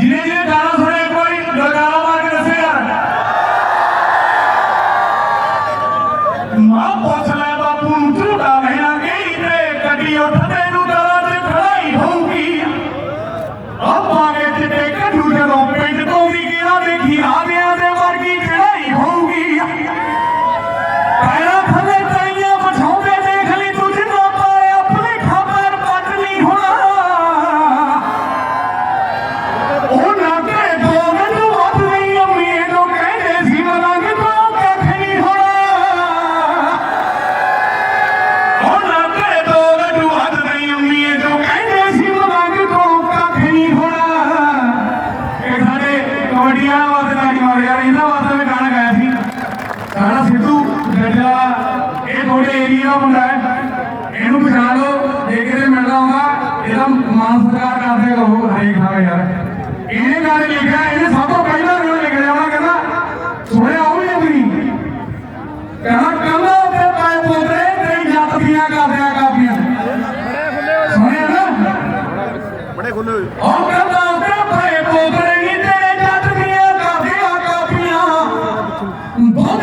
ধীরে ধীরে ਏਰੀਆ ਮੁੰਡਾ ਹੈ ਇਹਨੂੰ ਪਛਾਣ ਲਓ ਜੇ ਕਿਤੇ ਮਿਲਦਾ ਹੁੰਦਾ ਇਹਦਾ ਮਾਨ ਸਤਿਕਾਰ ਕਰਦੇ ਰਹੋ ਹਰੇਕ ਥਾਂ ਯਾਰ। ਇਹਨੇ ਗੱਲ ਲਿਖਿਆ ਇਹਨੇ ਸਭ ਤੋਂ ਪਹਿਲਾਂ ਰੋਲ ਲਿਖ ਲਿਆ ਉਹਨਾਂ ਕਹਿੰਦਾ ਸੁਣਿਆ ਉਹ ਵੀ ਆਪਣੀ ਕਹਿੰਦਾ ਕੰਮਾਂ ਉੱਤੇ ਪਾਏ ਪੋਤਰੇ ਤੇਰੀ ਜੱਤ ਦੀਆਂ ਕਾਫੀਆਂ ਕਾਫੀਆਂ ਸੁਣਿਆ ਨਾ? ਬੜੇ ਖੁੱਲੇ ਹੋਏ। ਉਹ ਕਹਿੰਦਾ ਉੱਤੇ ਪਾਏ ਪੋਤਰੇ ਤੇਰੇ ਜੱਤ ਦੀਆਂ ਕਾਫੀਆਂ ਕਾਫੀਆਂ ਬਹੁਤ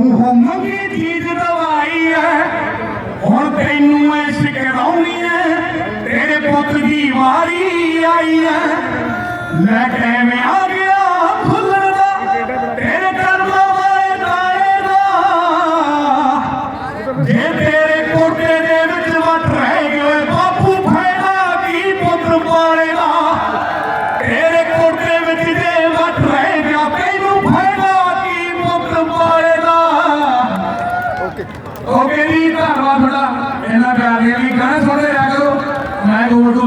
ਮੂੰਹੋਂ ਮੰਗੀ ਚੀਜ਼ ਦਵਾਈ ਐ ਹੁਣ ਤੈਨੂੰ ਐ ਸ਼ਿਕਰਾਉਣੀ ਐ ਤੇਰੇ ਪੁੱਤ ਦੀ ਵਾਰੀ ਆਈ ਐ ਲੈ ਕੇ ਥੋੜਾ ਇੰਨਾ ਪਿਆਰ ਨਹੀਂ ਵੀ ਗਾਣੇ ਸੁਣਦੇ ਰਿਹਾ ਕਰੋ। ਮੈਂ ਗੋਲ ਟੂ